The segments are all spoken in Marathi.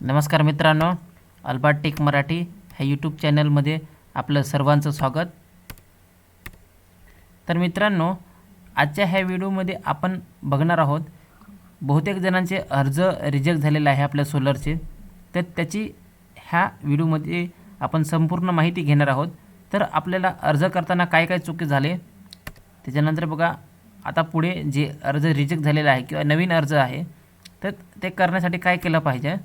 नमस्कार मित्रांनो अल्बाटेक मराठी ह्या यूट्यूब चॅनलमध्ये आपलं सर्वांचं स्वागत. तर मित्रांनो आजच्या ह्या व्हिडिओमध्ये आपण बघणार आहोत बहुतेक जणांचे अर्ज रिजेक्ट झालेले आहे आपल्या सोलरचे तर त्याची ह्या व्हिडिओमध्ये आपण संपूर्ण माहिती घेणार आहोत. तर आपल्याला अर्ज करताना काय काय चुकी झाले त्याच्यानंतर बघा आता पुढे जे अर्ज रिजेक्ट झालेला आहे किंवा नवीन अर्ज आहे तर ते करण्यासाठी काय केलं पाहिजे?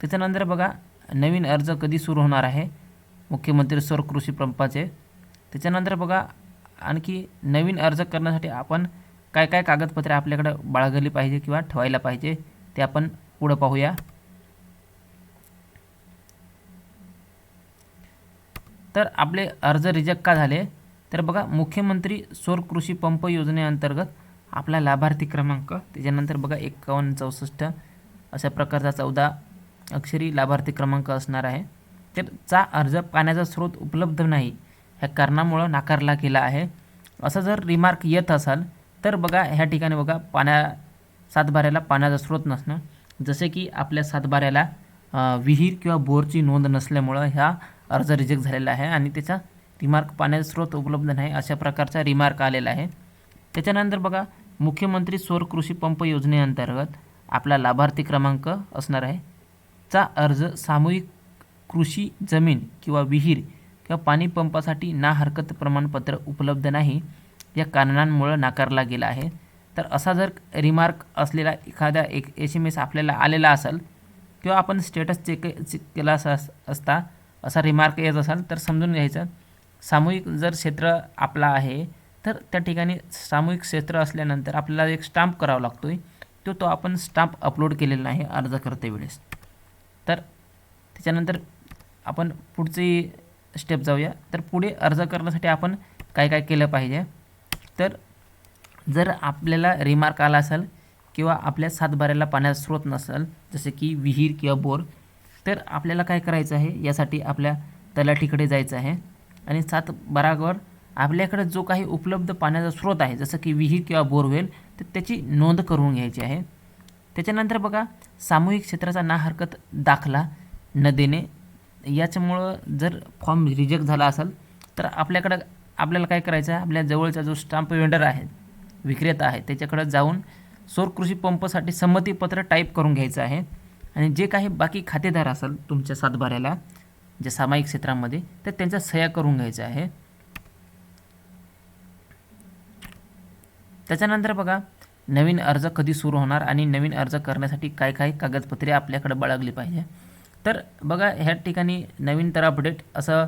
त्याच्यानंतर बघा नवीन अर्ज कधी सुरू होणार आहे? मुख्यमंत्री सौर कृषी पंपाचे. त्याच्यानंतर बघा आणखी नवीन अर्ज करण्यासाठी आपण काय काय कागदपत्रे आपल्याकडं बाळगली पाहिजे किंवा ठेवायला पाहिजे ते आपण पुढं पाहूया. तर आपले अर्ज रिजेक्ट का झाले? तर बघा मुख्यमंत्री सौर कृषी पंप योजनेअंतर्गत आपला लाभार्थी क्रमांक त्याच्यानंतर बघा एक्कावन्न चौसष्ट अशा प्रकारचा चौदा अक्षरी लाभार्थी क्रमांक असणार आहे. तर चा अर्ज पाण्याचा स्रोत उपलब्ध नाही. ह्या कारणामुळं नाकारला गेला आहे. असं जर रिमार्क येत असाल तर बघा ह्या ठिकाणी बघा पाण्या सातबाऱ्याला पाण्याचा स्रोत नसणं. जसे की आपल्या सातबाऱ्याला विहीर किंवा बोरची नोंद नसल्यामुळं ह्या अर्ज रिजेक्ट झालेला आहे आणि त्याचा रिमार्क पाण्याचा स्रोत उपलब्ध नाही अशा प्रकारचा रिमार्क आलेला आहे. त्याच्यानंतर बघा मुख्यमंत्री सौर कृषी पंप योजनेअंतर्गत आपला लाभार्थी क्रमांक असणार आहे. चा अर्ज सामूहिक कृषी जमीन किंवा विहीर किंवा पाणी पंपासाठी ना हरकत प्रमाणपत्र उपलब्ध नाही या कारणांमुळं नाकारला गेला आहे. तर असा जर रिमार्क असलेला एखादा एक एस एम एस आपल्याला आलेला असेल किंवा आपण स्टेटस चेक चेक केला असा असता असा रिमार्क येत असाल तर समजून घ्यायचं. सामूहिक जर क्षेत्र आपला आहे तर त्या ठिकाणी सामूहिक क्षेत्र असल्यानंतर आपल्याला एक स्टाम्प करावा लागतो आहे तो तो आपण स्टाम्प अपलोड केलेला नाही अर्ज करते वेळेस. तर त्याच्यानंतर आपण पुढची स्टेप जाऊया. तर पुढे अर्ज करण्यासाठी आपण काय काय केलं पाहिजे? तर जर आपल्याला रिमार्क आला असेल किंवा आपल्या सातबाऱ्याला पाण्याचा स्रोत नसेल जसे की विहीर किंवा बोर तर आपल्याला काय करायचं आहे? यासाठी आपल्या तलाठीकडे जायचं आहे. आणि सातबारावर आपल्याकडे जो काही उपलब्ध पाण्याचा स्रोत आहे जसं की विहीर किंवा बोरवेल तर त्याची नोंद करून घ्यायची आहे. त्याच्यानंतर बघा सामूहिक क्षेत्राचा ना हरकत दाखला न देणे याच्यामुळं जर फॉर्म रिजेक्ट झाला असेल तर आपल्याकडं आपल्याला काय करायचं? आहे आपल्या जवळचा जो स्टाम्प वेंडर आहे विक्रेता आहे त्याच्याकडं जाऊन सौर कृषी पंपसाठी संमतीपत्र टाईप करून घ्यायचं आहे. आणि जे काही बाकी खातेदार असेल तुमच्या सातबाऱ्याला ज्या सामायिक क्षेत्रामध्ये तर त्यांचा सह्या करून घ्यायचा आहे. त्याच्यानंतर बघा नवीन अर्ज कधी सुरू होणार आणि नवीन अर्ज करण्यासाठी काय काय कागदपत्रे आपल्याकडे बाळगली पाहिजे? तर बघा ह्या ठिकाणी नवीन तर अपडेट असं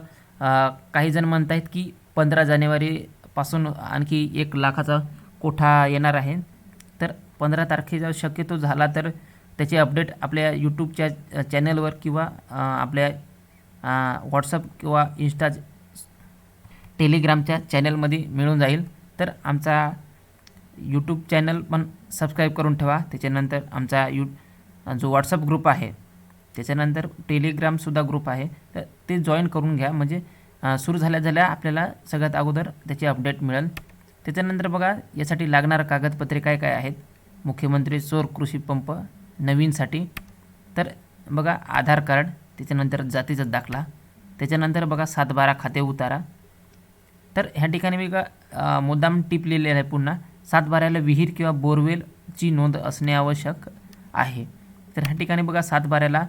काही जण म्हणत आहेत की पंधरा जानेवारीपासून आणखी एक लाखाचा कोठा येणार आहे. तर पंधरा तारखेचा शक्यतो झाला तर त्याची अपडेट आपल्या यूट्यूबच्या चॅनलवर किंवा आपल्या व्हॉट्सअप किंवा इन्स्टा टेलिग्रामच्या चॅनलमध्ये मिळून जाईल. तर आमचा यूट्यूब चॅनल पण सबस्क्राईब करून ठेवा. त्याच्यानंतर आमचा यू जो व्हॉट्सअप ग्रुप आहे त्याच्यानंतर टेलिग्रामसुद्धा ग्रुप आहे. तर ते जॉईन करून घ्या. म्हणजे सुरू झाल्या झाल्या आपल्याला सगळ्यात अगोदर त्याची अपडेट मिळेल. त्याच्यानंतर बघा यासाठी लागणारं कागदपत्रे काय काय आहेत? मुख्यमंत्री सौर कृषी पंप नवीनसाठी. तर बघा आधार कार्ड त्याच्यानंतर जातीचा दाखला. त्याच्यानंतर बघा सातबारा खाते उतारा. तर ह्या ठिकाणी मी का मुद्दाम टिप लिहिलेलं आहे पुन्हा. सातबाऱ्याला विहीर किंवा बोरवेलची नोंद असणे आवश्यक आहे. तर ह्या ठिकाणी बघा सातबाऱ्याला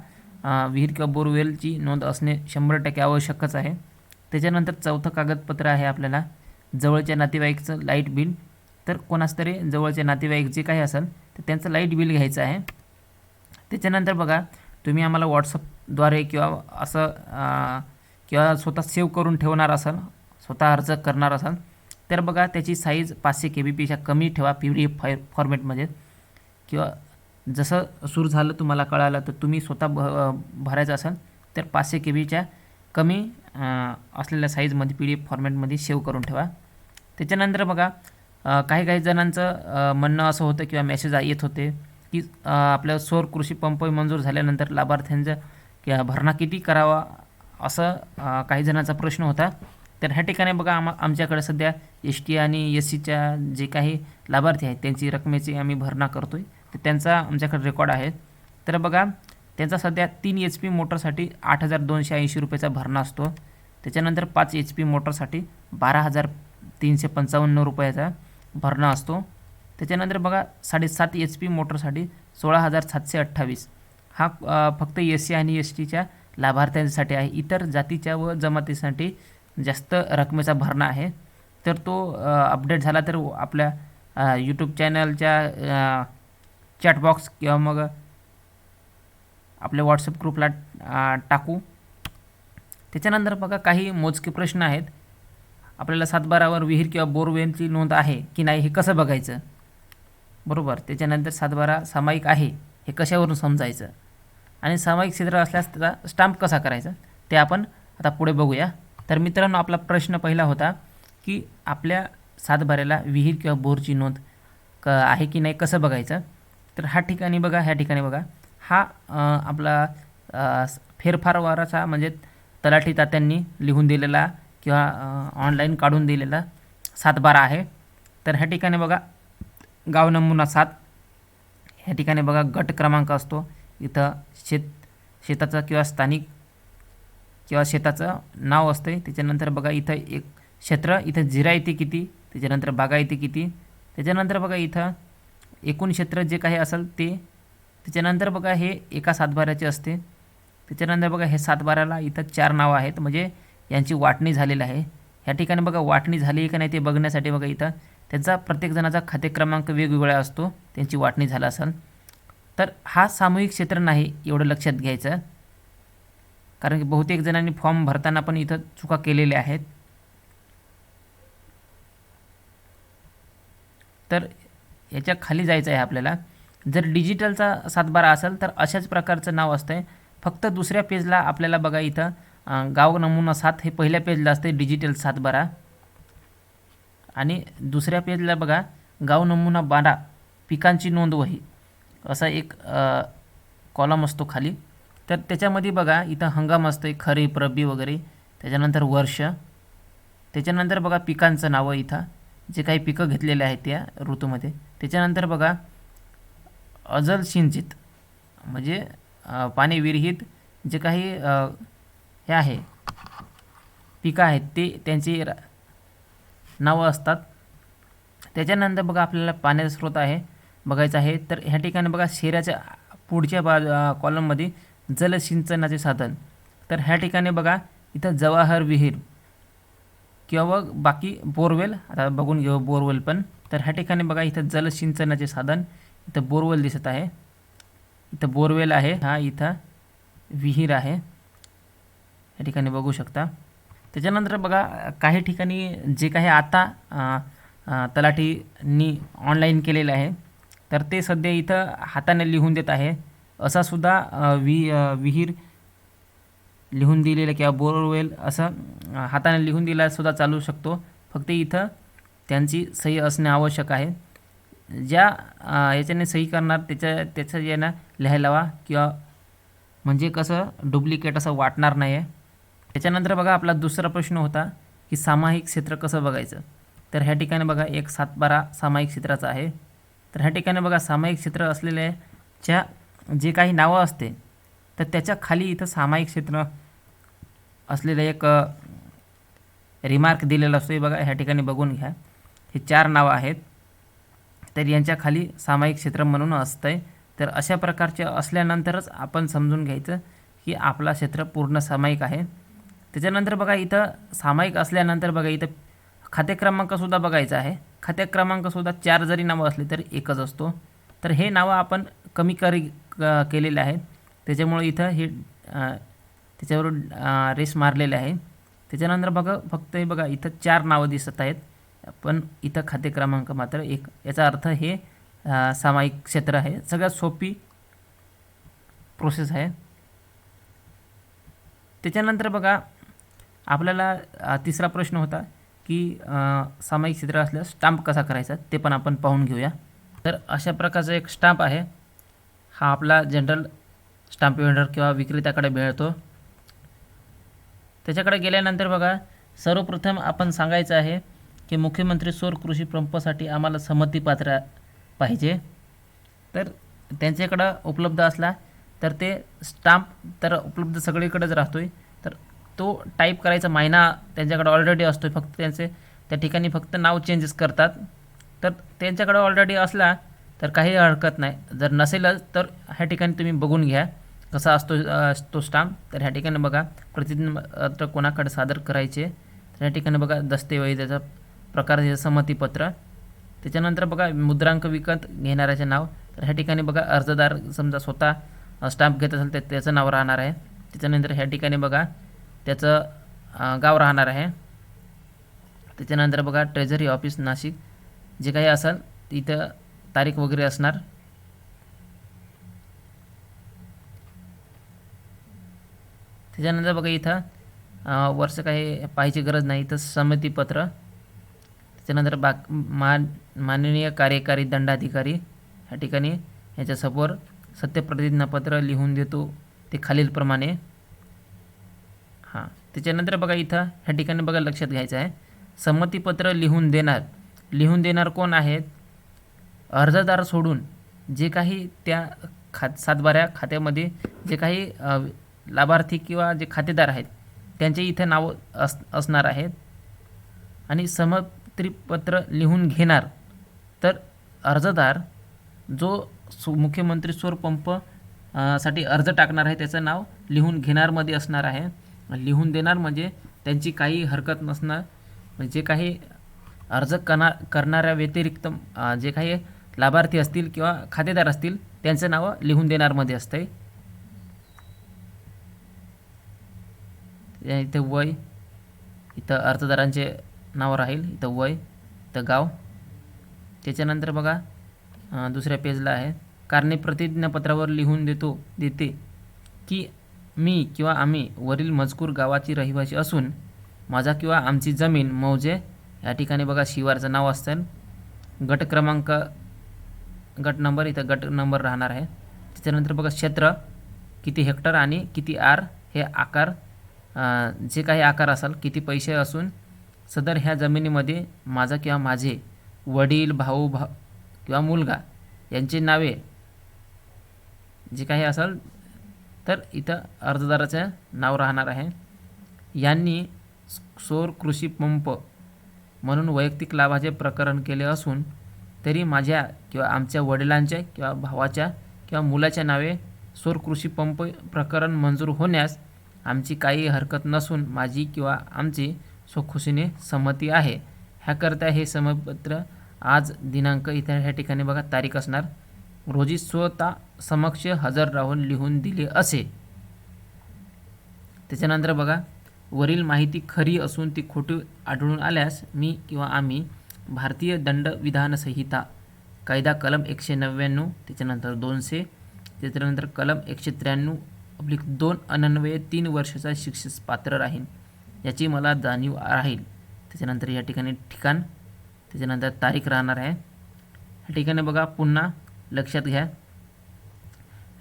विहीर किंवा बोरवेलची नोंद असणे शंभर टक्के आवश्यकच आहे. त्याच्यानंतर चौथं कागदपत्र आहे आपल्याला जवळच्या नातेवाईकचं लाइट बिल. तर कोणाच तरी जवळचे नातेवाईक जे काही असेल तर त्यांचं लाइट बिल घ्यायचं आहे. त्याच्यानंतर बघा तुम्ही आम्हाला व्हॉट्सअपद्वारे किंवा असं किंवा स्वतः सेव्ह करून ठेवणार असाल स्वतः अर्ज करणार असाल तर बघा त्याची साईज पाचशे के बीपेक्षा कमी ठेवा पी डी एफ फाय फॉर्मॅटमध्ये किंवा जसं सुरू झालं तुम्हाला कळालं तर तुम्ही स्वतः भ भरायचं असाल तर पाचशे के बीच्या कमी असलेल्या साईजमध्ये पी डी एफ फॉर्मॅटमध्ये सेव्ह करून ठेवा. त्याच्यानंतर बघा काही काही जणांचं म्हणणं असं होतं किंवा मेसेज येत होते की आपल्या आपलं सौर कृषी पंप मंजूर झाल्यानंतर लाभार्थ्यांचं किंवा भरणा किती करावा? असं काही जणांचा प्रश्न होता. तर ह्या ठिकाणी बघा आम आमच्याकडे सध्या एस टी आणि एस सीच्या जे काही लाभार्थी आहेत त्यांची रकमेची आम्ही भरणा करतो आहे तर त्यांचा आमच्याकडे रेकॉर्ड आहे. तर बघा त्यांचा सध्या तीन एच पी मोटरसाठी आठ हजार दोनशे ऐंशी रुपयाचा भरणा असतो. त्याच्यानंतर पाच एच पी मोटरसाठी बारा हजार तीनशे पंचावन्न रुपयाचा भरणा असतो. त्याच्यानंतर बघा साडेसात एच पी मोटरसाठी सोळा हजार सातशे अठ्ठावीस. हा फक्त एस सी आणि एस टीच्या लाभार्थ्यांसाठी आहे. इतर जातीच्या व जमातीसाठी जास्त रकमेचा भरणा आहे. तर तो अपडेट झाला तर आपल्या यूट्यूब चॅनलच्या चॅटबॉक्स किंवा मग आपल्या व्हॉट्सअप ग्रुपला टाकू. त्याच्यानंतर बघा काही मोजके प्रश्न आहेत. आपल्याला सातबारावर विहीर किंवा बोरवेलची नोंद आहे की नाही हे कसं बघायचं? बरोबर त्याच्यानंतर सातबारा सामायिक आहे हे कशावरून समजायचं? आणि सामायिक क्षेत्र असल्यास त्याचा स्टॅम्प कसा करायचा? ते आपण आता पुढे बघूया. तर मित्रांनो आपला प्रश्न पहिला होता की आपल्या सातबाऱ्याला विहीर किंवा बोरची नोंद क आहे की नाही कसं बघायचं? तर ह्या ठिकाणी बघा ह्या ठिकाणी बघा. हा आपला फेरफार वाराचा फेरफारवाराचा म्हणजे तलाठी तात्यांनी लिहून दिलेला किंवा ऑनलाईन काढून दिलेला सातबारा आहे. तर ह्या ठिकाणी बघा गाव नमुना सात. ह्या ठिकाणी बघा गट क्रमांक असतो. इथं शेत शेताचा किंवा स्थानिक किंवा शेताचं नाव असते त्याच्यानंतर बघा इथं एक क्षेत्र इथं जिरायती किती त्याच्यानंतर बागायती किती त्याच्यानंतर बघा इथं एकूण क्षेत्र जे काही असेल ते त्याच्यानंतर बघा हे एका सातबाऱ्याचे असते. त्याच्यानंतर बघा हे सातबाऱ्याला इथं चार नावं आहेत म्हणजे यांची वाटणी झालेली आहे. ह्या ठिकाणी बघा वाटणी झाली का नाही ते बघण्यासाठी बघा इथं त्यांचा प्रत्येकजणाचा खाते क्रमांक वेगवेगळा असतो त्यांची वाटणी झाला असेल. तर हा सामूहिक क्षेत्र नाही एवढं लक्षात घ्यायचं. कारण की बहुतेक जणांनी फॉर्म भरताना पण इथं चुका केलेल्या आहेत. तर याच्या खाली जायचं आहे आपल्याला. जर डिजिटलचा सातबारा असेल तर अशाच प्रकारचं नाव असतं आहे फक्त दुसऱ्या पेजला आपल्याला बघा इथं गाव नमुना सात हे पहिल्या पेजला असते डिजिटल सातबारा. आणि दुसऱ्या पेजला बघा गाव नमुना बारा पिकांची नोंद वही. असा एक कॉलम असतो खाली. तर त्याच्यामध्ये बघा इथं हंगाम असतो आहे खरीप रब्बी वगैरे त्याच्यानंतर वर्ष त्याच्यानंतर बघा पिकांचं नावं इथं जे काही पिकं घेतलेले आहेत त्या ऋतूमध्ये. त्याच्यानंतर बघा अजल सिंचित म्हणजे पाणी विरहित जे काही हे आहे पिकं आहेत ते त्यांची रा- नावं असतात. त्याच्यानंतर बघा आपल्याला पाण्याचा स्रोत आहे बघायचा आहे तर ह्या ठिकाणी बघा शेराच्या पुढच्या बा कॉलममध्ये जलसिंचनाचे साधन. तर ह्या ठिकाणी बघा इथं जवाहर विहीर किंवा बाकी बोरवेल आता बघून घेऊ बोरवेल पण. तर ह्या ठिकाणी बघा इथं जलसिंचनाचे साधन इथं बोरवेल दिसत आहे. इथं बोरवेल आहे हा इथं विहीर आहे. या ठिकाणी बघू शकता. त्याच्यानंतर बघा काही ठिकाणी जे काही आता अ, तलाठींनी ऑनलाईन केलेलं आहे तर ते सध्या इथं हाताने लिहून देत आहे. असा सुद्धा वि विहीर लिहून दिलेलं किंवा बोरवेल असं हाताने लिहून दिला सुद्धा चालू शकतो. फक्त इथं त्यांची सही असणे आवश्यक आहे. ज्या याच्याने सही करणार त्याच्या त्याचं यानं लिहायला हवा किंवा म्हणजे कसं डुप्लिकेट असं वाटणार नाही आहे त्याच्यानंतर बघा आपला दुसरा प्रश्न होता की सामायिक क्षेत्र कसं बघायचं? तर ह्या ठिकाणी बघा एक सातबारा सामायिक क्षेत्राचा आहे. तर ह्या ठिकाणी बघा सामायिक क्षेत्र असलेल्याच्या जे काही नावं असते तर त्याच्याखाली इथं सामायिक क्षेत्र असलेलं एक रिमार्क दिलेला असतो हे बघा ह्या ठिकाणी बघून घ्या. हे चार नावं आहेत. तर यांच्या खाली सामायिक क्षेत्र म्हणून असतं आहे तर अशा प्रकारचे असल्यानंतरच आपण समजून घ्यायचं की आपला क्षेत्र पूर्ण सामायिक आहे. त्याच्यानंतर बघा इथं सामायिक असल्यानंतर बघा इथं खाते क्रमांकसुद्धा बघायचा आहे. खाते क्रमांकसुद्धा चार जरी नावं असली तरी एकच असतो. तर हे नावं आपण कमी करी क- केलेले आहे त्याच्यामुळे इथं हे त्याच्यावर रेस मारलेले आहे. त्याच्यानंतर बघा फक्त हे बघा इथं चार नावं दिसत आहेत. पण इथं खाते क्रमांक मात्र एक. याचा अर्थ हे सामायिक क्षेत्र आहे. सगळ्यात सोपी प्रोसेस आहे. त्याच्यानंतर बघा आपल्याला तिसरा प्रश्न होता की सामायिक क्षेत्र असल्यास स्टाम्प कसा करायचा ते पण आपण पाहून घेऊया. तर अशा प्रकारचा एक स्टाम्प आहे. हा आपला जनरल स्टाम्प वेंडर किंवा विक्रेत्याकडे मिळतो. त्याच्याकडे गेल्यानंतर बघा सर्वप्रथम आपण सांगायचं आहे की मुख्यमंत्री सौर कृषी पंपासाठी आम्हाला संमतीपात्र पाहिजे. तर त्यांच्याकडं उपलब्ध असला तर ते स्टाम्प तर उपलब्ध सगळीकडेच राहतो आहे तर तो टाईप करायचा महिना त्यांच्याकडे ऑलरेडी असतो फक्त त्यांचे त्या ठिकाणी फक्त नाव चेंजेस करतात. तर त्यांच्याकडे ऑलरेडी असला तर काही हरकत नाही. जर नसेलच तर ह्या ठिकाणी तुम्ही बघून घ्या कसा असतो तो स्टाम्प. तर ह्या ठिकाणी बघा प्रतिज्ञापत्र कोणाकडे सादर करायचे तर ह्या ठिकाणी बघा दस्तऐवजाचा प्रकार संमतीपत्र. त्याच्यानंतर बघा मुद्रांक विकत घेणाऱ्याचे नाव. तर ह्या ठिकाणी बघा अर्जदार समजा स्वतः स्टाम्प घेत असेल तर त्याचं नाव राहणार आहे. त्याच्यानंतर ह्या ठिकाणी बघा त्याचं गाव राहणार आहे. त्याच्यानंतर बघा ट्रेझरी ऑफिस नाशिक. जे काही असेल तिथं तारीख वगैरे असणार? त्याच्यानंतर बघा इथं वर्ष काही पाहायची गरज नाही इथं संमतीपत्र. त्याच्यानंतर बाक मा माननीय कार्यकारी दंडाधिकारी ह्या ठिकाणी ह्याच्यासमोर सत्यप्रतिज्ञापत्र लिहून देतो ते खालीलप्रमाणे हां त्याच्यानंतर बघा इथं ह्या ठिकाणी बघा लक्षात घ्यायचं आहे. संमतीपत्र लिहून देणार. लिहून देणार कोण आहेत? अर्जदार सोडून जे काही त्या खात सातबाऱ्या खात्यामध्ये जे काही लाभार्थी किंवा जे खातेदार आहेत त्यांचे इथे नावं अस असणार आहेत. आणि समत्रीपत्र लिहून घेणार. तर अर्जदार जो सु मुख्यमंत्री सौर पंपसाठी अर्ज टाकणार आहे त्याचं नाव लिहून घेणारमध्ये असणार आहे. लिहून देणार म्हणजे त्यांची काही हरकत नसणार. जे काही अर्ज कना करणाऱ्या व्यतिरिक्त जे काही लाभार्थी असतील किंवा खातेदार असतील त्यांचं नावं लिहून देणारमध्ये आहे इथं वय इथं अर्जदारांचे नाव राहील इथं वय इथं गाव. त्याच्यानंतर बघा दुसऱ्या पेजला आहे. कारणे प्रतिज्ञापत्रावर लिहून देतो देते की मी किंवा आम्ही वरील मजकूर गावाची रहिवासी असून माझा किंवा आमची जमीन मौजे या ठिकाणी बघा शिवारचं नाव असतं. गट क्रमांक गट नंबर इथं गट नंबर राहणार आहे. त्याच्यानंतर बघा क्षेत्र किती हेक्टर आणि किती आर हे आकार जे काही आकार असाल किती पैसे असून सदर ह्या जमिनीमध्ये माझा किंवा माझे वडील भाऊ भा किंवा मुलगा यांची नावे जे काही असेल तर इथं अर्जदाराचं नाव राहणार आहे. यांनी सौर कृषी पंप म्हणून वैयक्तिक लाभाचे प्रकरण केले असून तरी माझ्या किंवा आमच्या वडिलांच्या किंवा भावाच्या किंवा मुलाच्या नावे सौर कृषी पंप प्रकरण मंजूर होण्यास आमची काही हरकत नसून माझी किंवा आमची सोखुशीने संमती आहे. ह्याकरता हे समपत्र आज दिनांक इतर ह्या ठिकाणी बघा तारीख असणार. रोजी स्वतः समक्ष हजर राहून लिहून दिले असे. त्याच्यानंतर बघा वरील माहिती खरी असून ती खोटी आढळून आल्यास मी किंवा आम्ही भारतीय दंड संहिता कायदा कलम एकशे नव्याण्णव त्याच्यानंतर दोनशे त्याच्यानंतर कलम एकशे त्र्याण्णव अब्लिक दोन अनन्वये तीन वर्षाचा शिक्षेस पात्र राहील याची मला जाणीव राहील त्याच्यानंतर या ठिकाणी ठिकाण त्याच्यानंतर तारीख राहणार आहे या ठिकाणी बघा पुन्हा लक्षात घ्या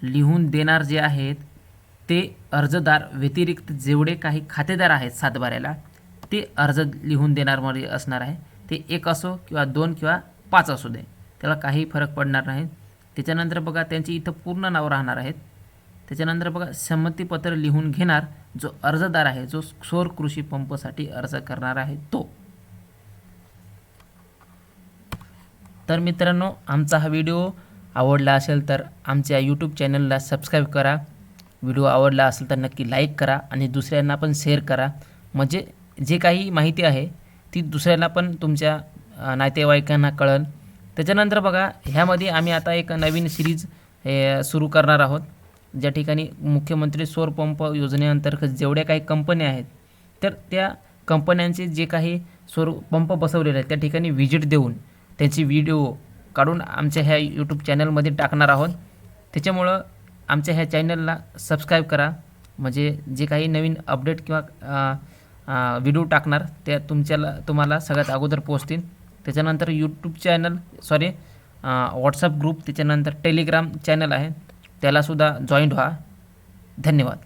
लिहून देणार जे आहेत ते अर्जदार व्यतिरिक्त जेवढे काही खातेदार आहेत सातबाऱ्याला ते अर्ज लिहून देणारमध्ये असणार आहे ते एक असो किंवा दोन किंवा पाच असू दे. त्याला काही फरक पडणार नाही. त्याच्यानंतर बघा त्यांची इथं पूर्ण नाव राहणार आहेत. त्याच्यानंतर बघा संमतीपत्र लिहून घेणार जो अर्जदार आहे जो सौर कृषी पंपसाठी अर्ज करणार आहे तो. तर मित्रांनो आमचा हा व्हिडिओ आवडला असेल तर आमच्या यूट्यूब चॅनलला सबस्क्राईब करा. व्हिडिओ आवडला असेल तर नक्की लाईक करा आणि दुसऱ्यांना पण शेअर करा. म्हणजे जे काही माहिती आहे ती दुसऱ्याला पण तुमच्या नातेवाईकांना कळेल त्याच्यानंतर बघा ह्यामध्ये आम्ही आता एक नवीन सिरीज सुरू करणार आहोत. ज्या ठिकाणी मुख्यमंत्री सौरपंप योजनेअंतर्गत जेवढ्या काही कंपन्या आहेत तर त्या कंपन्यांचे जे काही सौर पंप बसवलेले आहेत त्या ठिकाणी व्हिजिट देऊन त्यांची व्हिडिओ काढून आमच्या ह्या यूट्यूब चॅनलमध्ये टाकणार आहोत. त्याच्यामुळं आमच्या ह्या चॅनलला सबस्क्राईब करा. म्हणजे जे काही नवीन अपडेट किंवा व्हिडिओ टाकणार. त्या तुमच्याला तुम्हाला सगळ्यात अगोदर पोहोचतील. त्याच्यानंतर YouTube channel sorry WhatsApp group त्याच्यानंतर टेलिग्राम चॅनल आहे. त्यालासुद्धा जॉईंट व्हा. धन्यवाद.